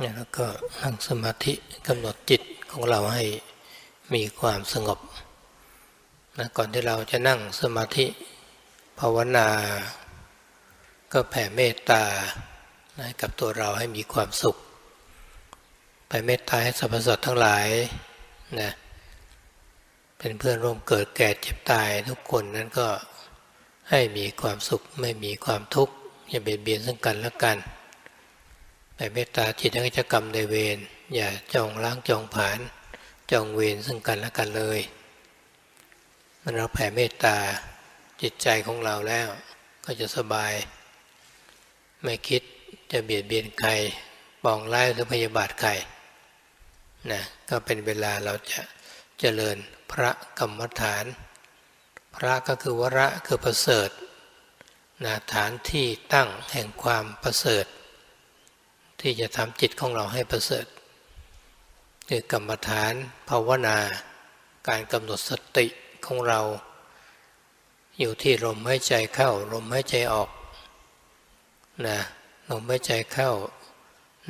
นี่แล้วก็นั่งสมาธิกำหนดจิตของเราให้มีความสงบนะก่อนที่เราจะนั่งสมาธิภาวนา ก็แผ่เมตตาให้กับตัวเราให้มีความสุข แผ่เมตตาให้สรรพสัตว์ทั้งหลายนะเป็นเพื่อนร่วมเกิดแก่เจ็บตายทุกคนนั้นก็ให้มีความสุขไม่มีความทุกข์อย่าเบียดเบียนซึ่งกันและกัน แผ่เมตตาจิตให้จะกรรมในเวรอย่าจองล้างจองผาน จองเวรซึ่งกันและกันเลยมันเราแผ่เมตตาจิตใจของเราแล้ว ก็จะสบาย ไม่คิดจะเบียดเบียนใครปองไล่หรือพยาบาทใครนะก็เป็นเวลาเราจะเจริญพระกรรมฐาน พระก็คือวระคือประเสริฐนะฐานที่ตั้งแห่งความประเสริฐ ที่จะทำจิตของเราให้ประเสริฐคือกรรมฐานภาวนา การกำหนดสติของเรา อยู่ที่ลมหายใจเข้าลมหายใจออกนะลมหายใจเข้า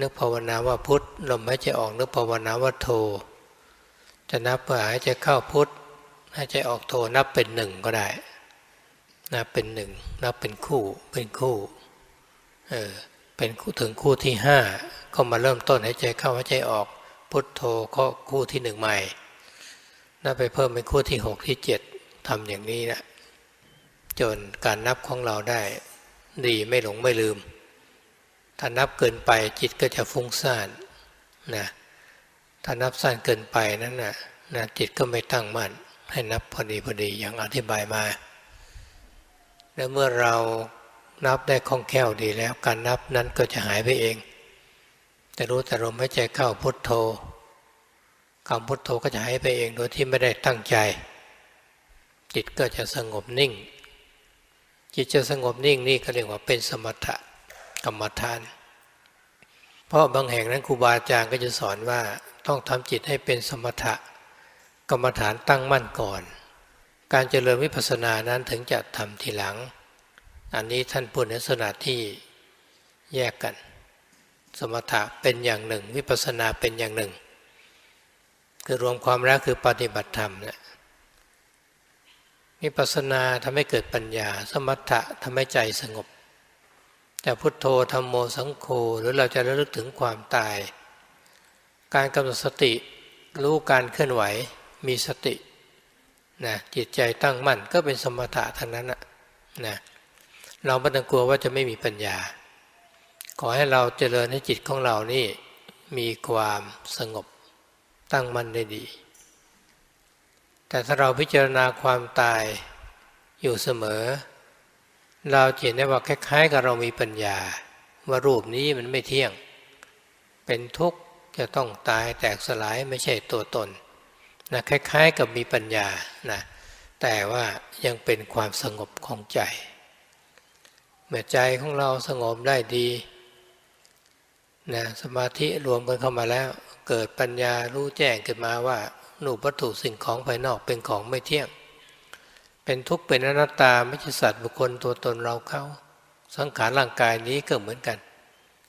นึกภาวนาว่าพุทธลมหายใจออกนึกภาวนาว่าโท จะนับเพื่อหายใจเข้าพุทธหายใจออกโทนับเป็นหนึ่งก็ได้นับเป็นหนึ่งนับเป็นคู่เป็นคู่เออ เป็นคู่ถึงคู่ที่ห้าก็มาเริ่มต้นหายใจเข้าหายใจออกพุทโธก็คู่ที่หนึ่งใหม่นับไปเพิ่มเป็นคู่ที่หกที่เจ็ดทำอย่างนี้นะจนการนับของเราได้ ดีไม่หลงไม่ลืม ถ้านับเกินไปจิตก็จะฟุ้งซ่านนะถ้านับสั้นเกินไปนั้นนะนะจิตก็ไม่ตั้งมั่นให้นับพอดีพอดีอย่างอธิบายมา แล้วเมื่อเรา นับได้คล่องแคล่วดีแล้ว การนับนั้นก็จะหายไปเอง แต่รู้แต่ลมหายใจเข้าพุทโธคำพุทโธก็จะหายไปเองโดยที่ไม่ได้ตั้งใจ จิตก็จะสงบนิ่ง จิตจะสงบนิ่งนี่ก็เรียกว่าเป็นสมถะกรรมฐาน เพราะบางแห่งนั้นครูบาอาจารย์ก็จะสอนว่าต้องทำจิตให้เป็นสมถะกรรมฐานตั้งมั่นก่อน การเจริญวิปัสสนานั้นถึงจะทำทีหลัง อันนี้ท่านพูดในลักษณะที่แยกกัน สมถะเป็นอย่างหนึ่ง วิปัสสนาเป็นอย่างหนึ่ง คือรวมความแล้วคือปฏิบัติธรรมนี่วิปัสสนาทำให้เกิดปัญญา สมถะทำให้ใจสงบแต่พุทโธธรรมโมสังโฆหรือเราจะระลึกถึงความตาย การกำหนดสติรู้การเคลื่อนไหวมีสตินะจิตใจตั้งมั่นก็เป็นสมถะทั้งนั้นนะนะ เราไม่ต้องกลัวว่าจะไม่มีปัญญา ขอให้เราเจริญให้จิตของเรานี่มีความสงบตั้งมั่นได้ดี แต่ถ้าเราพิจารณาความตายอยู่เสมอ เราเห็นได้ว่าคล้ายๆ กับเรามีปัญญา ว่ารูปนี้มันไม่เที่ยง เป็นทุกข์จะต้องตายแตกสลายไม่ใช่ตัวตนนะคล้ายๆ กับมีปัญญานะแต่ว่ายังเป็นความสงบของใจ เมื่อใจของเราสงบได้ดีนะสมาธิรวมกันเข้ามาแล้ว เกิดปัญญารู้แจ้งขึ้นมาว่าหนูวัตถุสิ่งของภายนอกเป็นของไม่เที่ยง เป็นทุกข์เป็นอนัตตาไม่ใช่สัตว์บุคคลตัวตนเราเขาสังขารร่างกายนี้ก็เหมือนกัน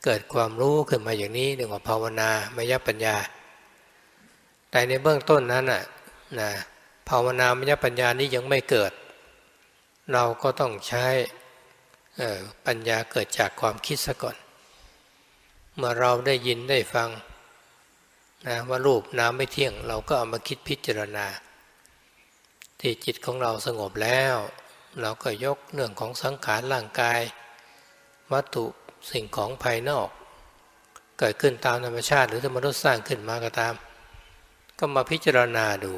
เกิดความรู้ขึ้นมาอย่างนี้เรียกว่าภาวนามยปัญญา แต่ในเบื้องต้นนั้นน่ะนะภาวนามยปัญญานี้ยังไม่เกิด เราก็ต้องใช้ ปัญญาเกิดจากความคิดซะก่อน เมื่อเราได้ยินได้ฟังนะว่ารูปน้ำไม่เที่ยง เราก็เอามาคิดพิจารณา ที่จิตของเราสงบแล้ว เราก็ยกเรื่องของสังขารร่างกาย วัตถุสิ่งของภายนอก เกิดขึ้นตามธรรมชาติ หรือธรรมนุษย์สร้างขึ้นมาก็ตาม ก็มาพิจารณาดู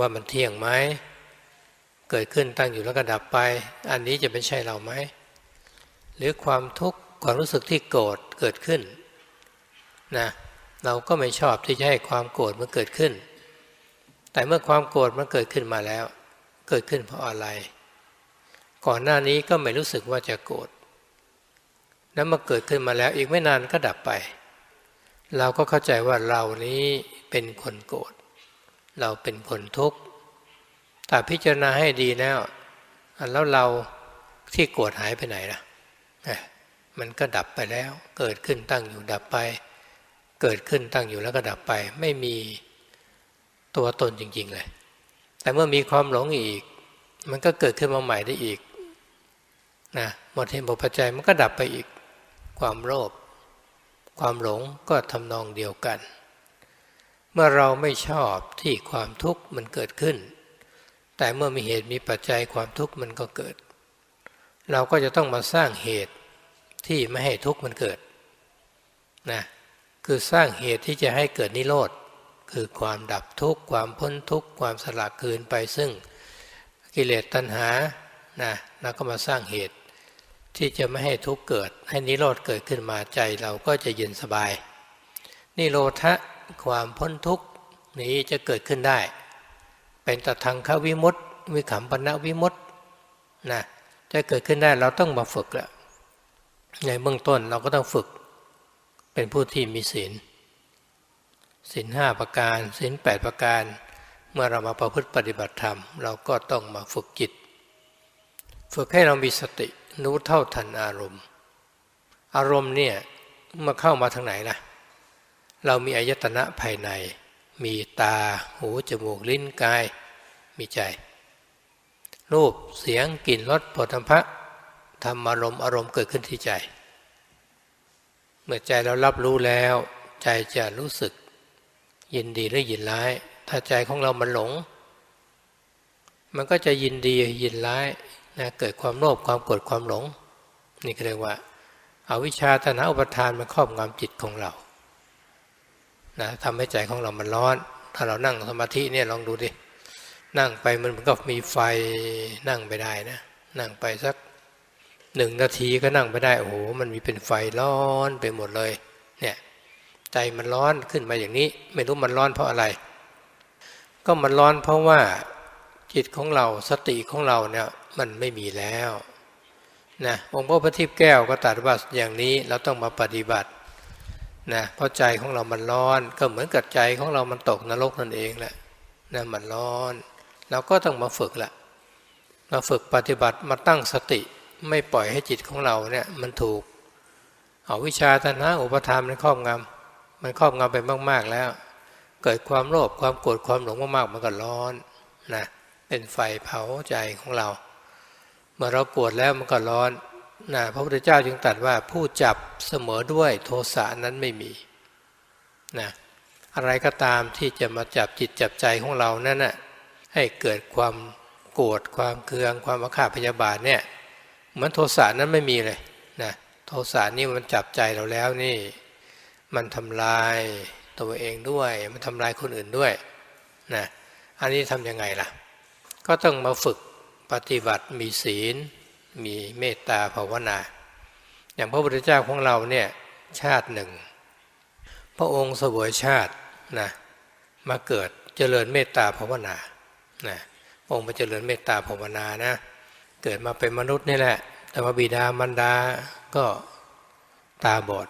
ว่ามันเที่ยงไหม เกิดขึ้นตั้งอยู่แล้วก็ดับไป อันนี้จะเป็นใช่เราไหมหรือความทุกข์ความรู้สึกที่โกรธเกิดขึ้นนะเราก็ไม่ชอบที่จะให้ความโกรธมันเกิดขึ้น แต่เมื่อความโกรธมันเกิดขึ้นมาแล้ว เกิดขึ้นเพราะอะไร ก่อนหน้านี้ก็ไม่รู้สึกว่าจะโกรธแล้วมาเกิดขึ้นมาแล้วอีกไม่นานก็ดับไป เราก็เข้าใจว่าเรานี้เป็นคนโกรธเราเป็นคนทุกข์ แต่พิจารณาให้ดีแล้วแล้วเราที่โกรธหายไปไหนล่ะมันก็ดับไปแล้ว เกิดขึ้นตั้งอยู่ดับไป เกิดขึ้นตั้งอยู่แล้วก็ดับไป ไม่มีตัวตนจริง ๆ เลย แต่เมื่อมีความหลงอีก มันก็เกิดขึ้นมาใหม่ได้อีกนะหมดเหตุหมดปัจจัยมันก็ดับไปอีก ความโลภความหลงก็ทำนองเดียวกัน เมื่อเราไม่ชอบที่ความทุกข์มันเกิดขึ้น แต่เมื่อมีเหตุมีปัจจัยความทุกข์มันก็เกิด เราก็จะต้องมาสร้างเหตุที่ไม่ให้ทุกข์มันเกิดนะคือสร้างเหตุที่จะให้เกิดนิโรธคือความดับทุกข์ความพ้นทุกข์ความสละคืนไปซึ่งกิเลสตัณหานะแล้วก็มาสร้างเหตุที่จะไม่ให้ทุกข์เกิด ให้นิโรธเกิดขึ้นมาใจเราก็จะเย็นสบาย นิโรธะความพ้นทุกข์นี้จะเกิดขึ้นได้ เป็นตทังควิมุตติวิขำปณวิมุตตินะจะเกิดขึ้นได้เราต้องมาฝึกละในเบื้องต้นเราก็ต้องฝึก เป็นผู้ที่มีศีลศีลห้าประการศีลแปดประการ เมื่อเรามาประพฤติปฏิบัติธรรม เราก็ต้องมาฝึกจิต ฝึกให้เรามีสติรู้เท่าทันอารมณ์ อารมณ์เนี่ยเมื่อเข้ามาทางไหนล่ะ เรามีอายตนะภายใน มีตาหูจมูกลิ้นกาย มีใจ รูปเสียงกลิ่นรสผลิภัณฑ์ธรรมอารมณ์อารมณ์เกิดขึ้นที่ใจ เมื่อใจเรารับรู้แล้ว ใจจะรู้สึก ยินดีหรือยินร้าย ถ้าใจของเรามันหลง มันก็จะยินดียินร้ายนะเกิดความโลภความโกรธความหลง นี่ก็เรียกว่าอาวิชชาตนะอุปทานมันครอบงำจิตของเรา นะทำให้ใจของเรามันร้อน ถ้าเรานั่งสมาธิเนี่ยลองดูดินั่งไปมันเหมือนกับมีไฟนั่งไปได้นะนั่งไปสักหนึ่งนาทีก็นั่งไปได้โอ้โหมันมีเป็นไฟร้อนไปหมดเลย เนี่ยใจมันร้อนขึ้นมาอย่างนี้ ไม่รู้มันร้อนเพราะอะไร ก็มันร้อนเพราะว่าจิตของเราสติของเราเนี่ยมันไม่มีแล้วนะองค์พระพุทธทิพย์แก้วก็ตรัสว่าอย่างนี้เราต้องมาปฏิบัติ นะเพราะใจของเรามันร้อน ก็เหมือนกับใจของเรามันตกนรกนั่นเองแหละนะมันร้อน เราก็ต้องมาฝึกละมาฝึกปฏิบัติมาตั้งสติไม่ปล่อยให้จิตของเราเนี่ยมันถูกเอาวิชาตนะอุปทานมันครอบงำมันครอบงำไปมาก ๆแล้ว เกิดความโลภความโกรธความหลงมากๆมันก็ร้อนนะเป็นไฟเผาใจของเรา เมื่อเราปวดแล้วมันก็ร้อน นะพระพุทธเจ้าจึงตรัสว่าผู้จับเสมอด้วยโทสะนั้นไม่มีนะอะไรก็ตามที่จะมาจับจิตจับใจของเรานั่นนะ่ะให้เกิดความโกรธความเคืองความอาฆาตพยาบาทเนี่ยเหมือนโทสะนั้นไม่มีเลยนะโทสะนี่มันจับใจเราแล้วนี่ มันทำลายตัวเองด้วย มันทำลายคนอื่นด้วยนะอันนี้ทำยังไงล่ะ ก็ต้องมาฝึกปฏิบัติมีศีล มีเมตตาภาวนา อย่างพระพุทธเจ้าของเราเนี่ยชาติหนึ่ง พระองค์เสวยชาตินะมาเกิดเจริญเมตตาภาวนานะองค์มาเจริญเมตตาภาวนานะเกิดมาเป็นมนุษย์นี่แหละ แต่ว่าบิดามารดาก็ตาบอด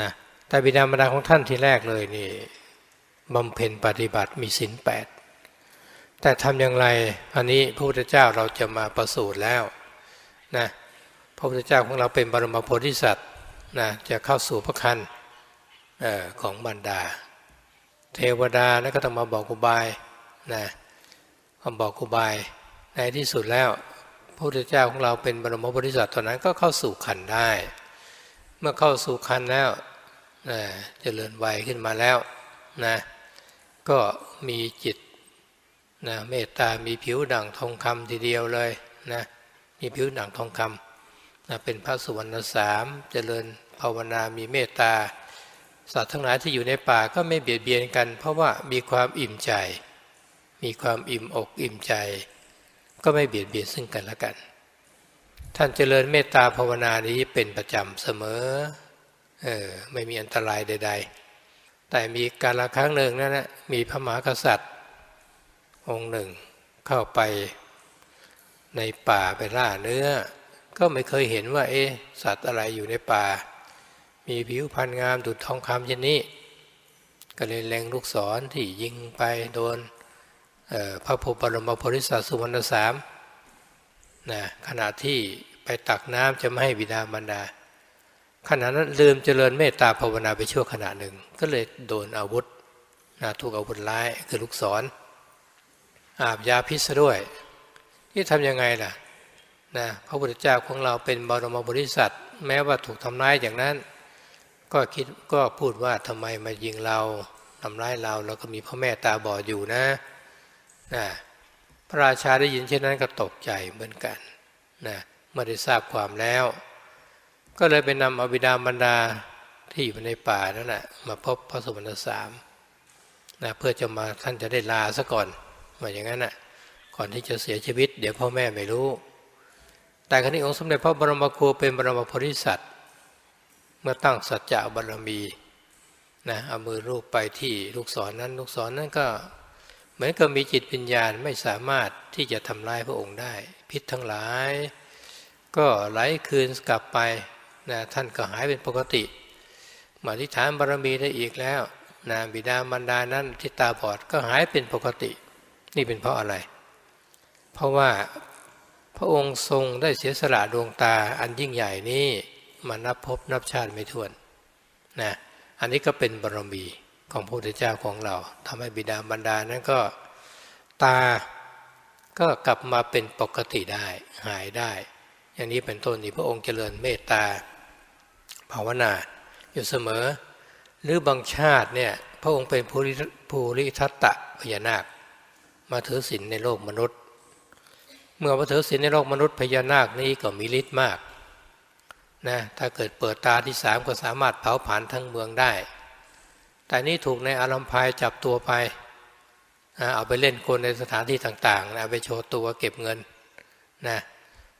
นะแต่บิดามารดาของท่านที่แรกเลยนี่บำเพ็ญปฏิบัติมีศีลแปด แต่ทำอย่างไร อันนี้พระพุทธเจ้าเราจะมาประสูติแล้วนะพระพุทธเจ้าของเราเป็นบรมโพธิสัตว์นะจะเข้าสู่พระคันของบรรดา เทวดานะก็ต้องมาบอกกุบายนะมาบอกกุบายในที่สุดแล้วพระพุทธเจ้าของเราเป็นบรมโพธิสัตว์ตอนนั้นก็เข้าสู่ขันได้ เมื่อเข้าสู่ขันแล้วนะจะเจริญวัยขึ้นมาแล้วนะก็มีจิต นะเมตตามีผิวดั่งทองคำทีเดียวเลยนะมีผิวดั่งทองคำนะเป็นพระสุวรรณสามเจริญภาวนามีเมตตาสัตว์ทั้งหลายที่อยู่ในป่าก็ไม่เบียดเบียนกัน เพราะว่ามีความอิ่มใจ มีความอิ่มอกอิ่มใจ ก็ไม่เบียดเบียนซึ่งกันและกัน ท่านเจริญเมตตาภาวนานี้เป็นประจำเสมอเออไม่มีอันตรายใด ๆ แต่มีการละครั้งหนึ่งนั่นนะมีพระมหากษัตริย์ องค์หนึ่ง เข้าไปในป่าไปล่าเนื้อ ก็ไม่เคยเห็นว่า เอ๊สัตว์อะไรอยู่ในป่า มีผิวพรรณงามดุจทองคำเช่นนี้ ก็เลยแรงลูกศรที่ยิงไปโดนพระพุทธบรมโพธิสัตว์สุวรรณสามนะขณะที่ไปตักน้ำจะไม่ให้บิดามารดาขณะนั้นลืมเจริญเมตตาภาวนาไปชั่วขณะหนึ่ง ก็เลยโดนอาวุธนะถูกอาวุธร้ายคือลูกศร อาบยาพิษซะด้วยที่ทำยังไงล่ะนะพระพุทธเจ้าของเราเป็นบรมบริษัท แม้ว่าถูกทำร้ายอย่างนั้น ก็คิดก็พูดว่าทำไมมายิงเราทำร้ายเราเราก็มีพ่อแม่ตาบอดอยู่นะนะพระราชาได้ยินเช่นนั้นก็ตกใจเหมือนกันนะเมื่อได้ทราบความแล้ว ก็เลยไปนำอบิดามารดาที่อยู่ในป่านั่นแหะมาพบพระสมณสามนะเพื่อจะมาท่านจะได้ลาซะก่อน ว่าอย่างนั้นนะ่ะก่อนที่จะเสียชีวิต เดี๋ยวพ่อแม่ไม่รู้ แต่ครั้นี้องค์สมเด็จพระบรมครูเป็นบรมโพธิสัตว์เมื่อตั้งสัจจะบารมีนะเอามือรูปไปที่ลูกศรนนั้นลูกศรนนั้นก็เหมือนกับมีจิตวิญญาณไม่สามารถที่จะทำลายพระองค์ได้ พิษทั้งหลาย ก็ไหลคืนกลับไปนะท่านก็หายเป็นปกติ มาทิฏฐานบารมีได้อีกแล้วนะบิดามารดานั้นที่ตาบอดก็หายเป็นปกติ นี่เป็นเพราะอะไร เพราะว่าพระองค์ทรงได้เสียสละดวงตาอันยิ่งใหญ่นี้มานับพบนับชาติไม่ถ้วนนะอันนี้ก็เป็นบารมีของพระพุทธเจ้าของเราทำให้บิดามารดานั้นก็ตาก็กลับมาเป็นปกติได้หายได้ อย่างนี้เป็นต้นนี่พระองค์เจริญเมตตาภาวนาอยู่เสมอ หรือบางชาติเนี่ยพระองค์เป็นภูริภูริทัตตะพญานาค มาถือศีลในโลกมนุษย์ เมื่อมาถือศีลในโลกมนุษย์พญานาคนี้ก็มีฤทธิ์มากนะถ้าเกิดเปิดตาที่สามก็สามารถเผาผลาญทั้งเมืองได้ แต่นี่ถูกในอารัมพายจับตัวไปนะเอาไปเล่นคนในสถานที่ต่างๆนะเอาไปโชว์ตัวเก็บเงินนะ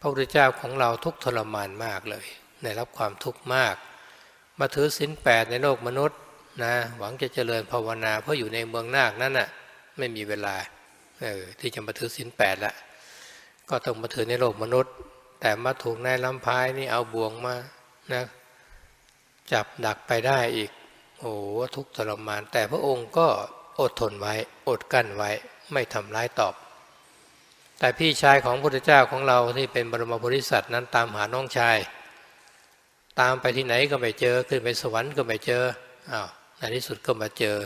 พระพุทธเจ้าของเราทุกทรมานมากเลยได้รับความทุกข์มาก มาถือศีลแปดในโลกมนุษย์นะหวังจะเจริญภาวนาเพราะอยู่ในเมืองนาคนั้นน่ะไม่มีเวลา เออที่จะมาถือศีลแปดละก็ต้องมาถือในโลกมนุษย์ แต่มาถูกนายลำพายนี่เอาบ่วงมานะจับดักไปได้อีก โอ้ทุกทรมาน แต่พระองค์ก็อดทนไว้ อดกั้นไว้ ไม่ทำร้ายตอบ แต่พี่ชายของพระพุทธเจ้าของเราที่เป็นบรมบริษัทนั้นตามหาน้องชาย ตามไปที่ไหนก็ไม่เจอ ขึ้นไปสวรรค์ก็ไม่เจออ้าวในที่สุดก็มาเจอ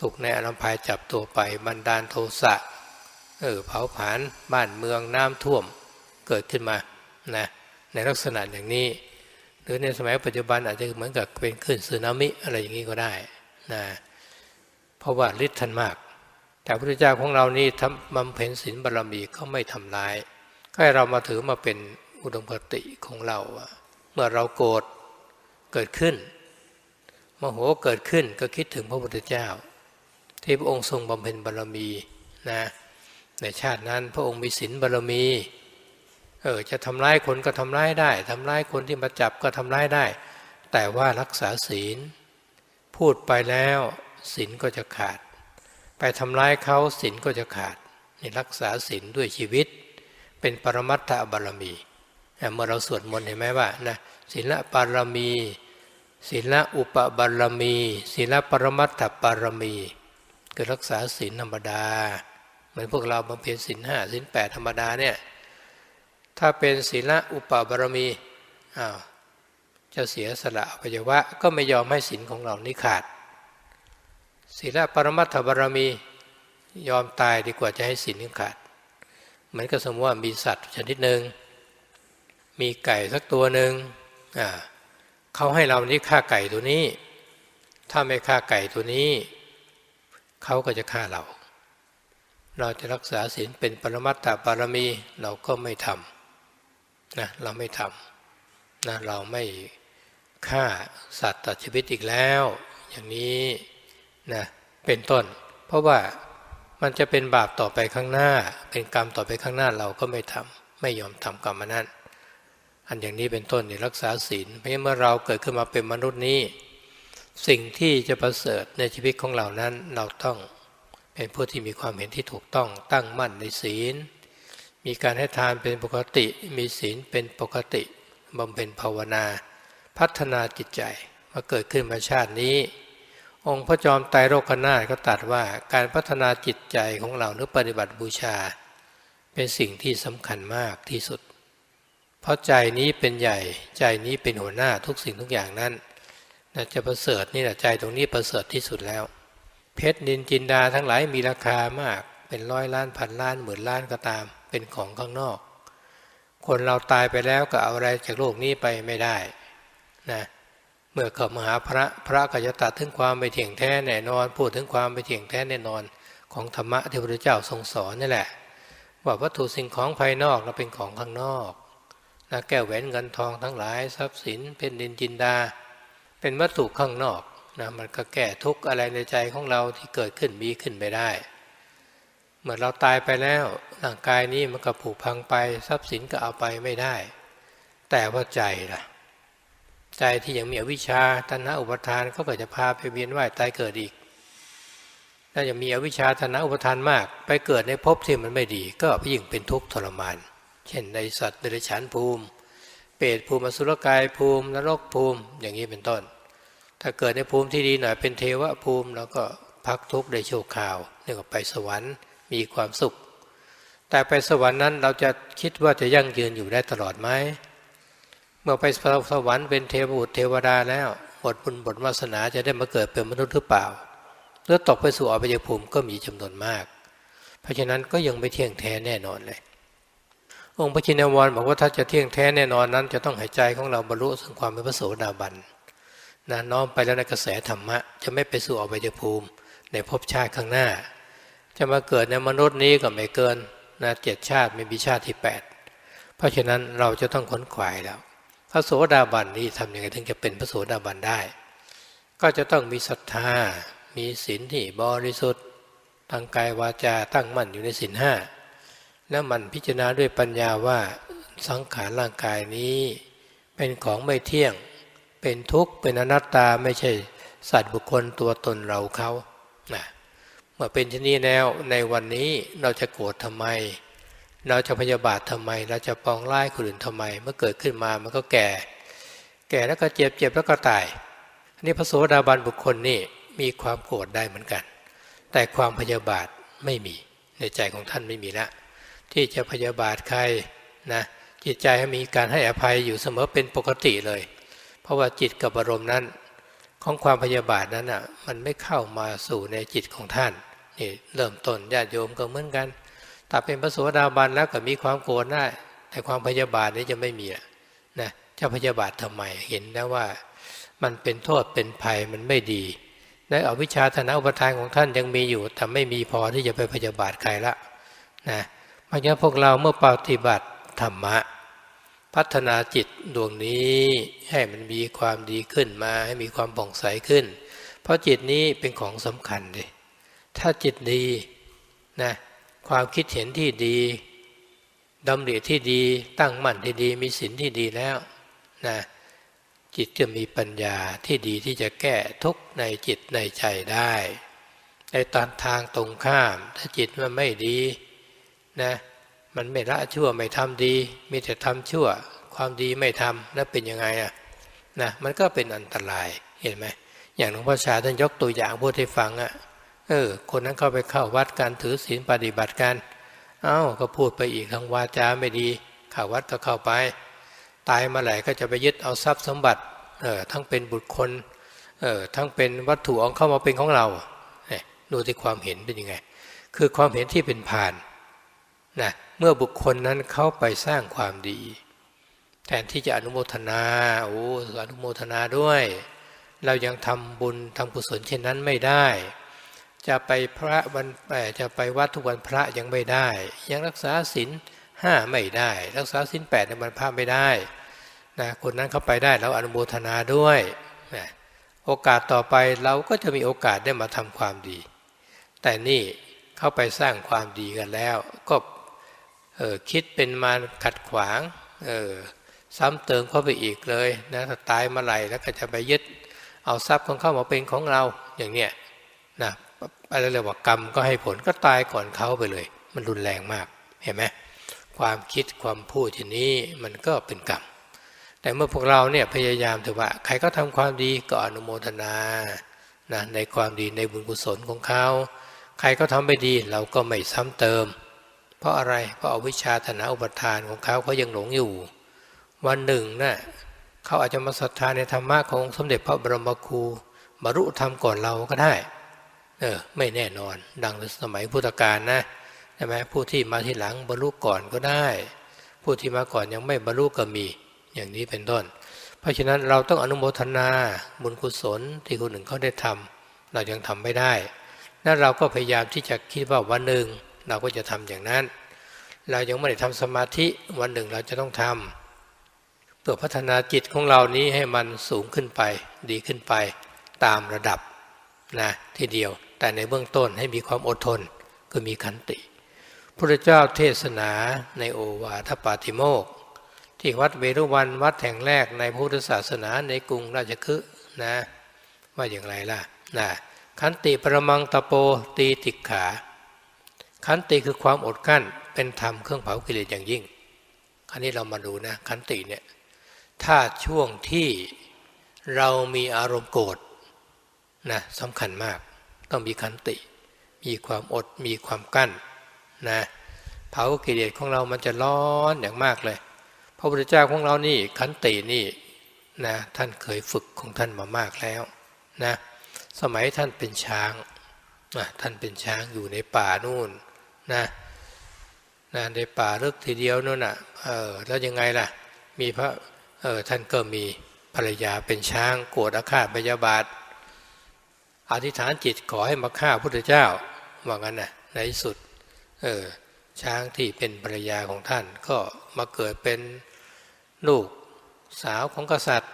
ถูกนายอลัมพายจับตัวไปบันดาลโทสะเออเผาผลาญบ้านเมืองน้ำท่วมเกิดขึ้นมานะในลักษณะอย่างนี้ หรือในสมัยปัจจุบันอาจจะเหมือนกับเป็นคลื่นสึนามิอะไรอย่างนี้ก็ได้นะเพราะว่าฤทธิ์ท่านมาก แต่พระพุทธเจ้าของเรานี่ทำบำเพ็ญศีลบารมีก็ไม่ทำร้าย ก็ให้เรามาถือมาเป็นอุดมคติของเรา เมื่อเราโกรธเกิดขึ้นมโหเกิดขึ้นก็คิดถึงพระพุทธเจ้า ที่พระองค์ทรงบำเพ็ญบารมีนะในชาตินั้นพระองค์มีศีลบารมีเออจะทำร้ายคนก็ทำร้ายได้ทำร้ายคนที่มาจับก็ทำร้ายได้ แต่ว่ารักษาศีล พูดไปแล้วศีลก็จะขาด ไปทำร้ายเขาศีลก็จะขาดนี่รักษาศีลด้วยชีวิต เป็นปรมัตถบารมีเมื่อเราสวดมนต์เห็นไหมว่านะศีลปารมีศีลอุปบารมีศีลปรมัตถบารมี คือรักษาศีลธรรมดา เหมือนพวกเราบำเพ็ญศีลห้าศีลแปดธรรมดาเนี่ยถ้าเป็นศีละอุปบารมีอ้าวจะเสียสละอวัยวะก็ไม่ยอมให้ศีลของเรานี้ขาดศีละปรมัตถบารมียอมตายดีกว่าจะให้ศีลนี้ขาดเหมือนกับสมมติว่ามีสัตว์ชนิดหนึ่งมีไก่สักตัวหนึ่งอ่าเขาให้เรานี้ฆ่าไก่ตัวนี้ ถ้าไม่ฆ่าไก่ตัวนี้ เขาก็จะฆ่าเรา เราจะรักษาศีลเป็นปรมัตถบารมีเราก็ไม่ทำนะเราไม่ทำนะเราไม่ฆ่าสัตว์ตัดชีวิตอีกแล้ว อย่างนี้นะเป็นต้น เพราะว่ามันจะเป็นบาปต่อไปข้างหน้า เป็นกรรมต่อไปข้างหน้าเราก็ไม่ทำไม่ยอมทำกรรมนั้นอันอย่างนี้เป็นต้นนี่รักษาศีลเพราะเมื่อเราเกิดขึ้นมาเป็นมนุษย์นี้ สิ่งที่จะประเสริฐในชีวิตของเรานั้นเราต้องเป็นผู้ที่มีความเห็นที่ถูกต้องตั้งมั่นในศีล มีการให้ทานเป็นปกติ มีศีลเป็นปกติบำเพ็ญภาวนา พัฒนาจิตใจมาเกิดขึ้นมาชาตินี้ องค์พระจอมไตรโลกนาถก็ตัดว่าการพัฒนาจิตใจของเราหรือปฏิบัติบูชา เป็นสิ่งที่สำคัญมากที่สุด เพราะใจนี้เป็นใหญ่ใจนี้เป็นหัวหน้าทุกสิ่งทุกอย่างนั้น จะประเสริฐนี่แหละใจตรงนี้ประเสริฐที่สุดแล้ว เพชรนินจินดาทั้งหลายมีราคามาก เป็นร้อยล้านพันล้านหมื่นล้านก็ตาม เป็นของข้างนอก คนเราตายไปแล้วก็เอาอะไรจากโลกนี้ไปไม่ได้นะเมื่อเข้ามาหาพระพระก็จะตัดถึงความไม่เที่ยงแท้แน่นอน พูดถึงความไม่เที่ยงแท้แน่นอน ของธรรมะที่พระพุทธเจ้าทรงสอนนี่แหละว่าวัตถุสิ่งของภายนอกเราเป็นของข้างนอกนะแก้วแหวนเงินทองทั้งหลายทรัพย์สินเป็นดินจินดา เป็นวัตถุข้างนอกนะมันก็แก้ทุกข์อะไรในใจของเราที่เกิดขึ้นมีขึ้นไม่ได้เหมื่อเราตายไปแล้วร่างกายนี้มันก็ผุพังไปทรัพย์สินก็เอาไปไม่ได้ แต่ว่าใจล่ะ ใจที่ยังมีอวิชชาตัณหาอุปทานก็จะพาไปเวียนว่ายตายเกิดอีกถ้ายังมีอวิชชาตัณหาอุปทานมาก ไปเกิดในภพที่มันไม่ดี ก็ยิ่งเป็นทุกข์ทรมาน เช่นในสัตว์เดรัจฉานภูมิ เปรตภูมิอสุรกายภูมินรกภูมิอย่างนี้เป็นต้น ถ้าเกิดในภูมิที่ดีหน่อยเป็นเทวภูมิแล้วก็พักทุกข์ได้โชคข่าวเรียกว่าไปสวรรค์มีความสุข แต่ไปสวรรค์นั้นเราจะคิดว่าจะยั่งยืนอยู่ได้ตลอดไหมเมื่อไปสวรรค์เป็นเทวบุตรเทวดาแล้วหมดบุญบทวาสนาจะได้มาเกิดเป็นมนุษย์หรือเปล่าหรือตกไปสู่อบายภูมิก็มีจำนวนมาก เพราะฉะนั้นก็ยังไม่เที่ยงแท้แน่นอนเลย องค์พระชินวรบอกว่าถ้าจะเที่ยงแท้แน่นอนนั้น จะต้องหายใจของเราบรรลุซึ่งความเป็นพระโสดาบันนะน้อมไปแล้วในกระแสธรรมะ จะไม่ไปสู่อบายภูมิ ในภพชาติข้างหน้า จะมาเกิดในมนุษย์นี้ก็ไม่เกินนะเจ็ดชาติไม่มีชาติที่แปดเพราะฉะนั้นเราจะต้องขนขวายแล้ว พระโสดาบันนี่ทำยังไงถึงจะเป็นพระโสดาบันได้ ก็จะต้องมีศรัทธา มีศีลที่บริสุทธิ์ทางกายวาจาตั้งมั่นอยู่ในศีลห้า แล้วมันพิจารณาด้วยปัญญาว่าสังขารร่างกายนี้ เป็นของไม่เที่ยง เป็นทุกข์เป็นอนัตตาไม่ใช่สัตว์บุคคลตัวตนเราเขานะเมื่อเป็นชนี้แล้วในวันนี้เราจะโกรธทำไม เราจะพยาบาททำไม เราจะปองร้ายคนอื่นทำไม เมื่อเกิดขึ้นมามันก็แก่ แก่แล้วก็เจ็บเจ็บแล้วก็ตายอันนี้พระโสดาบันบุคคลนี่มีความโกรธได้เหมือนกัน แต่ความพยาบาทไม่มีในใจของท่านไม่มีละ ที่จะพยาบาทใครนะจิตใจให้มีการให้อภัยอยู่เสมอเป็นปกติเลย เพราะว่าจิตกับอารมณ์นั้น ของความพยาบาทนั้นอะมันไม่เข้ามาสู่ในจิตของท่านนี่เริ่มต้นญาติโยมก็เหมือนกันถ้าเป็นพระโสดาบันแล้วก็มีความโกรธได้แต่ความพยาบาทนี้จะไม่มีนะจะพยาบาททำไมเห็นแล้วว่ามันเป็นโทษเป็นภัยมันไม่ดีในอวิชชาธนะอุปทานของท่านยังมีอยู่แต่ไม่มีพอที่จะไปพยาบาทใครละนะ เพราะฉะนั้นพวกเราเมื่อปฏิบัติธรรมะ พัฒนาจิตดวงนี้ให้มันมีความดีขึ้นมาให้มีความผ่องใสขึ้น เพราะจิตนี้เป็นของสำคัญเลยถ้าจิตดีนะความคิดเห็นที่ดีดำริที่ดีตั้งมั่นที่ดีมีศีลที่ดีแล้วนะจิตจะมีปัญญาที่ดีที่จะแก้ทุกข์ในจิตในใจได้ ในตอนทางตรงข้าม ถ้าจิตมันไม่ดี นะมันไม่ละชั่วไม่ทำดี มีแต่ทำชั่ว ความดีไม่ทำแล้วเป็นยังไงอะนะมันก็เป็นอันตรายเห็นไหมอย่างหลวงพ่อชาท่านยกตัวอย่างพูดให้ฟังอะเออคนนั้นเข้าไปเข้าวัดการถือศีลปฏิบัติกันเอ้าก็พูดไปอีกทางวาจาไม่ดีเข้าวัดก็เข้าไป ตายมาไหลก็จะไปยึดเอาทรัพย์สมบัติเออทั้งเป็นบุตรคนเออทั้งเป็นวัตถุเอาเข้ามาเป็นของเราเนี่ยดูที่ความเห็นเป็นยังไง คือความเห็นที่เป็นผ่าน นะเมื่อบุคคลนั้นเข้าไปสร้างความดี แทนที่จะอนุโมทนาโอ้อนุโมทนาด้วย เรายังทำบุญทำกุศลเช่นนั้นไม่ได้ จะไปพระวันจะไปวัดทุกวันพระยังไม่ได้ ยังรักษาศีลห้าไม่ได้ รักษาศีลแปดในวันพระไม่ได้นะคนนั้นเข้าไปได้เราอนุโมทนาด้วยนะโอกาสต่อไปเราก็จะมีโอกาสได้มาทำความดี แต่นี่เข้าไปสร้างความดีกันแล้วก็ ออคิดเป็นมาขัดขวางเออซ้ำเติมเข้าไปอีกเลยนะถ้าตายมาไหลแล้วก็จะไปยึดเอาทรัพย์ของเข้ามาเป็นของเราอย่างเนี้ยนะอะไรเรียกว่ากรรมก็ให้ผลก็ตายก่อนเขาไปเลย มันรุนแรงมากเห็นไหมความคิดความพูดทีนี้มันก็เป็นกรรมแต่เมื่อพวกเราเนี่ยพยายามถือว่า ใครก็ทำความดีก็อนุโมทนานะในความดีในบุญกุศลของเขา ใครก็ทำไม่ดีเราก็ไม่ซ้ำเติม เพราะอะไรเพราะอาวิชชาธนาอุปทานของเขาเขายังหลงอยู่ วันหนึ่งนะ่ะเขาอาจจะมาศรัทธาในธรรมะของสมเด็จพระบรมครูบรรลุธรรมก่อนเราก็ได้เออไม่แน่นอน ดังในสมัยพุทธกาลนะใช่ไหมผู้ที่มาทีหลังบรรลุก่อนก็ได้ ผู้ที่มาก่อนยังไม่บรรลุก็มีอย่างนี้เป็นต้น เพราะฉะนั้นเราต้องอนุโมทนาบุญกุศลที่คนหนึ่งเขาได้ทำเรายังทำไม่ได้ นั้นเราก็พยายามที่จะคิดว่าวันหนึ่ง เราก็จะทำอย่างนั้น เรายังไม่ได้ทำสมาธิวันหนึ่งเราจะต้องทำเพื่อพัฒนาจิตของเรานี้ให้มันสูงขึ้นไปดีขึ้นไปตามระดับนะทีเดียว แต่ในเบื้องต้นให้มีความอดทนก็มีขันติพระเจ้าเทศนาในโอวาทปาติโมก ที่วัดเวรุวันวัดแห่งแรกในพุทธศาสนาในกรุงราชคฤห์นะว่าอย่างไรล่ะนะขันติประมังตะโปตีติขา ขันติคือความอดกั้นเป็นธรรมเครื่องเผากิเลสอย่างยิ่ง คราวนี้เรามาดูนะขันติเนี่ยถ้าช่วงที่เรามีอารมณ์โกรธนะสำคัญมาก ต้องมีขันติ มีความอดมีความกั้นนะเผากิเลสของเรามันจะร้อนอย่างมากเลย พระพุทธเจ้าของเรานี่ขันตินี่นะท่านเคยฝึกของท่านมามากแล้วนะสมัยท่านเป็นช้างนะท่านเป็นช้างอยู่ในป่านู่น นะนะในป่าลึกทีเดียวนู่นน่ะเออแล้วยังไงล่ะ มีพระเออท่านก็มีภรรยาเป็นช้างโกรธอาฆาตพยาบาท อธิษฐานจิตขอให้มาฆ่าพุทธเจ้าว่างั้นน่ะในสุดเออช้างที่เป็นภรรยาของท่านก็มาเกิดเป็นลูกสาวของกษัตริย์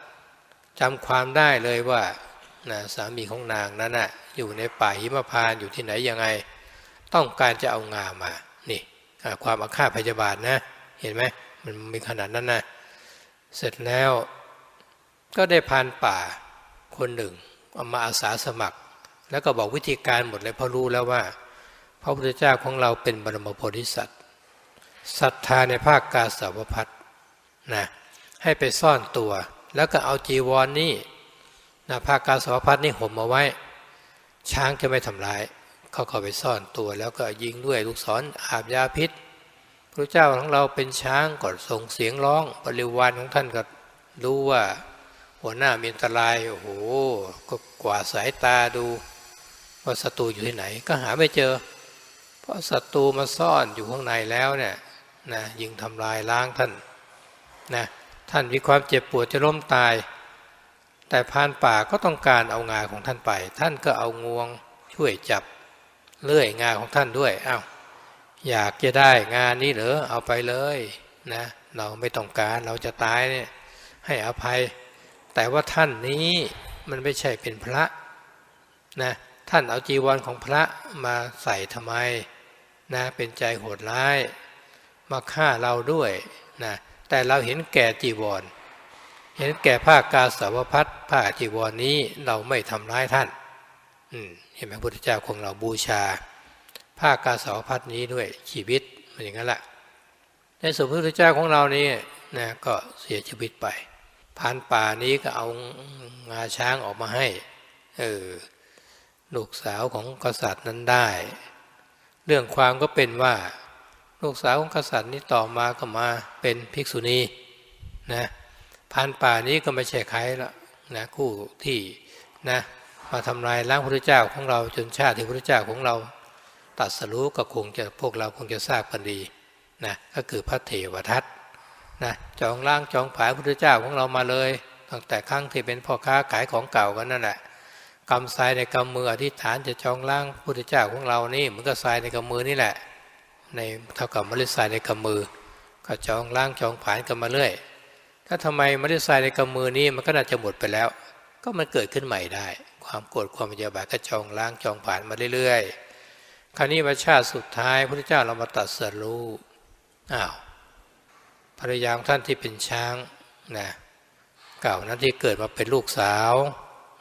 จำความได้เลยว่านะสามีของนางนั้นนะ่ะอยู่ในป่าหิมพานอยู่ที่ไหนยังไง ต้องการจะเอางามา นี่ความอาฆาตพยาบาทนะ เห็นไหมมันมีขนาดนั้นนะ เสร็จแล้วก็ได้พานป่าคนหนึ่งเอามาอาสาสมัคร แล้วก็บอกวิธีการหมดเลยเพราะรู้แล้วว่า พระพุทธเจ้าของเราเป็นบรมโพธิสัตว์ศรัทธาในภาคกาสาวพัฒนะให้ไปซ่อนตัว แล้วก็เอาจีวรนนี่นะภาคกาสาวพัฒนี่ห่มเอาไว้ ช้างจะไม่ทำร้าย เขาเข้าไปซ่อนตัวแล้วก็ยิงด้วยลูกศรออาบยาพิษ พระเจ้าของเราเป็นช้างก็ส่งเสียงร้องบริวารของท่านก็รู้ว่า หัวหน้ามีอันตรายโอ้โหก็กว่าสายตาดูว่าศัตรูอยู่ที่ไหนก็หาไม่เจอ เพราะศัตรูมาซ่อนอยู่ข้างในแล้วเนี่ยนะยิงทำลายล้างท่านนะท่านมีความเจ็บปวดจะล้มตาย แต่พานป่าก็ต้องการเอางาของท่านไป ท่านก็เอางวงช่วยจับ เลื่อยงานของท่านด้วยอา้าวอยากจะได้งานนี้เหรอเอาไปเลยนะเราไม่ต้องการเราจะตายเนี่ยให้อภัย แต่ว่าท่านนี้มันไม่ใช่เป็นพระนะท่านเอาจีวรของพระมาใส่ทำไมนะเป็นใจโหดร้าย มาฆ่าเราด้วยนะแต่เราเห็นแก่จีวร เห็นแก่ผ้ากาสาวพัดผ้าจีวรนนี้เราไม่ทำร้ายท่าน เห็นไหมพุทธเจ้าของเราบูชา ผ้ากาสาวพัดนี้ด้วยชีวิตมันอย่างนั้นแหละในสมพระพุทธเจ้าของเรานี้นะก็เสียชีวิตไปพันป่านี้ก็เอางาช้างออกมาให้เออลูกสาวของกษัตริย์นั้นได้ เรื่องความก็เป็นว่า ลูกสาวของกษัตริย์นี้ต่อมาก็มาเป็นภิกษุณีนะพันป่านี้ก็ไม่ใช่ใครละนะคู่ที่นะ มาทำลายล้างพระเจ้าของเราจนชาติที่พระเจ้าของเราตัดสรู้ก็คงจะพวกเราคงจะทราบกันดีนะก็คือพระเถวทัตนะจองล่างจองผายพระเจ้าของเรามาเลยตั้งแต่ครั้งที่เป็นพ่อค้าขายของเก่ากันนั่นแหละกำทรายในกำมืออธิษฐานจะจองล่างพุทธเจ้าของเรานี่เหมือนกับทรายในกำมือนี่แหละ ในเท่ากับมฤตทรายในกำมือ ก็จองล่างจองผานกันมาเรื่อยถ้าทำไมมฤตทรายในกำมือนี้มันก็น่าจะหมดไปแล้ว ก็มันเกิดขึ้นใหม่ได้ ความโกรธความพยาบาทก็จองล่างจองผ่านมาเรื่อยๆ คราวนี้มาชาติสุดท้ายพระเจ้าเรามาตัดสรู้อ้าวภรรยาของท่านที่เป็นช้างนะเก่านั้นที่เกิดมาเป็นลูกสาว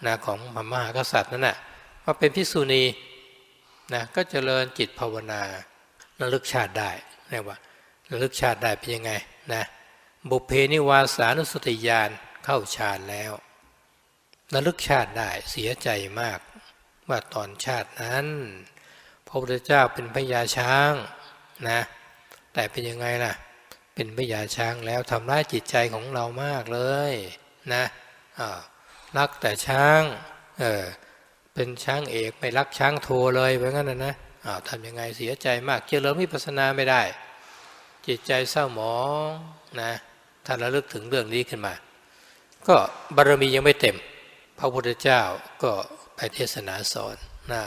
นะของพระมหากษัตริย์นั่นแหะมาเป็นพิษุณีนะก็เจริญจิตภาวนาระลึกชาติได้เรียกว่าระลึกชาติได้เป็นยังไงนะบุเพนิวาสานุสติญาณเข้าฌานแล้ว ระลึกชาติได้เสียใจมาก ว่าตอนชาตินั้น พระพุทธเจ้าเป็นพญาช้างนะแต่เป็นยังไงล่ะ เป็นพญาช้างแล้วทำร้ายจิตใจของเรามากเลยนะรักแต่ช้างเออเป็นช้างเอกไม่รักช้างโทเลยแบบนั้นนะนะทำยังไงเสียใจมากเจริญวิปัสสนาไม่ได้ จิตใจเศร้าหมองนะถ้าระลึกถึงเรื่องนี้ขึ้นมา ก็บารมียังไม่เต็ม พระพุทธเจ้าก็ไปเทศนาสอนนะ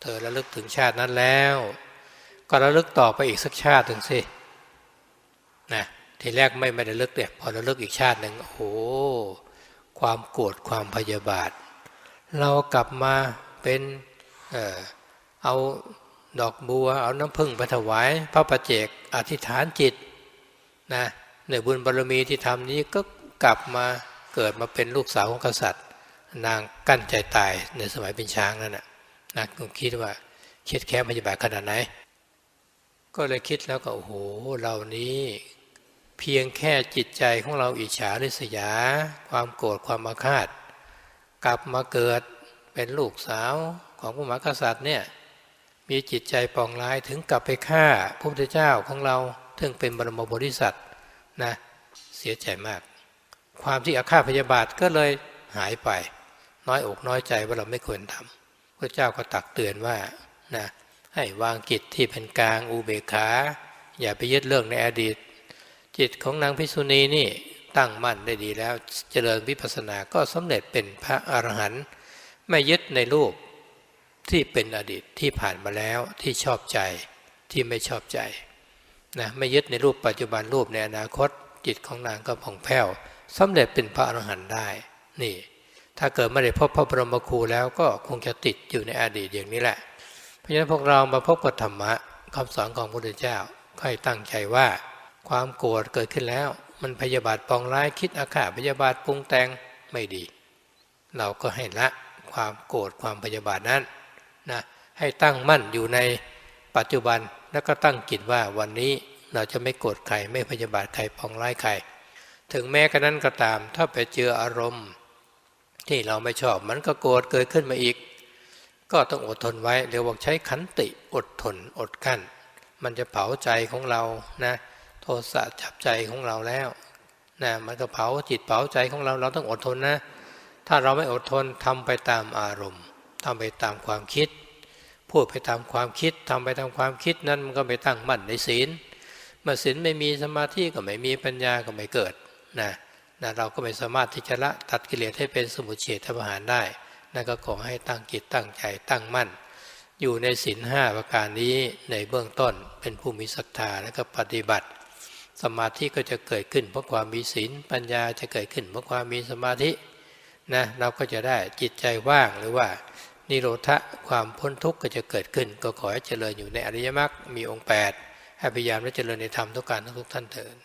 เธอระลึกถึงชาตินั้นแล้ว ก็ระลึกต่อไปอีกสักชาติหนึ่งสินะทีแรกไม่ไม่ได้ลึกเนี่ยพอระลึกอีกชาติหนึ่งโอ้โหความโกรธความพยาบาท เรากลับมาเป็นเออเอาดอกบัว เอาน้ำผึ้งไปถวาย พระประเจกอธิษฐานจิตนะในบุญบารมีที่ทำนี้ก็กลับมาเกิดมาเป็นลูกสาวของกษัตริย์ นางกั้นใจตายในสมัยเป็นช้างนั่นน่ะนะก็คิดว่าเคิดแค้นพยาบาทขนาดไหน ก็เลยคิดแล้วก็โอ้โหเรานี้เพียงแค่จิตใจของเราอิจฉาริษยา ความโกรธความอาฆาต กลับมาเกิดเป็นลูกสาวของพระมหากษัตริย์เนี่ยมีจิตใจปองร้ายถึงกลับไปฆ่าพระพุทธเจ้าของเราถึงเป็นบรมโพธิสัตนะเสียใจมาก ความที่อาฆาตพยาบาทก็เลยหายไป น้อยอกน้อยใจว่าเราไม่ควรทำพระเจ้าก็ตักเตือนว่านะให้วางจิตที่เป็นกลางอุเบกขา อย่าไปยึดเรื่องในอดีต จิตของนางพิษุณีนี่ตั้งมั่นได้ดีแล้วเจริญวิปัสสนาก็สำเร็จเป็นพระอรหันต์ไม่ยึดในรูปที่เป็นอดีตที่ผ่านมาแล้วที่ชอบใจที่ไม่ชอบใจนะไม่ยึดในรูปปัจจุบันรูปในอนาคตจิตของนางก็ผ่องแผ้วสำเร็จเป็นพระอรหันต์ได้นี่ ถ้าเกิดไม่ได้พบพระบรมครูแล้วก็คงจะติดอยู่ในอดีตอย่างนี้แหละ เพราะฉะนั้นพวกเรามาพบกับธรรมะคำสอนของพระพุทธเจ้าค่อยตั้งใจว่า ความโกรธเกิดขึ้นแล้ว มันพยาบาทปองร้ายคิดอาฆาตพยาบาทปรุงแต่งไม่ดี เราก็ให้ละความโกรธความพยาบาทนั้นนะให้ตั้งมั่นอยู่ในปัจจุบันแล้วก็ตั้งจิตว่าวันนี้เราจะไม่โกรธใครไม่พยาบาทใครปองร้ายใคร ถึงแม้กระนั้นก็ตาม ถ้าไปเจออารมณ์ ที่เราไม่ชอบมันก็โกรธเกิดขึ้นมาอีก ก็ต้องอดทนไว้เดี๋ยวบอกใช้ขันติอดทนอดกั้น มันจะเผาใจของเรานะโทสะจับใจของเราแล้วนะมันก็เผาจิตเผาใจของเราเราต้องอดทนนะ ถ้าเราไม่อดทนทำไปตามอารมณ์ทำไปตามความคิด พูดไปตามความคิดทำไปตามความคิดนั้นมันก็ไปตั้งมั่นในศีลเมื่อศีลไม่มีสมาธิก็ไม่มีปัญญาก็ไม่เกิดนะ นะเราก็ไม่สามารถที่จะละตัดกิเลสให้เป็นสมุทเฉทประหารได้นั่นก็ขอให้ตั้งจิตตั้งใจตั้งมั่น อยู่ในศีลห้าประการนี้ในเบื้องต้นเป็นผู้มีศรัทธาและก็ปฏิบัติ สมาธิก็จะเกิดขึ้นเพราะความมีศีลปัญญาจะเกิดขึ้นเพราะความมีสมาธินะเราก็จะได้จิตใจว่างหรือว่า นิโรธะความพ้นทุกข์ก็จะเกิดขึ้น ก็ขอให้เจริญอยู่ในอริยมรรคมีองค์ 8 ให้พยายามและเจริญในธรรมทุกการทุกท่านเถิด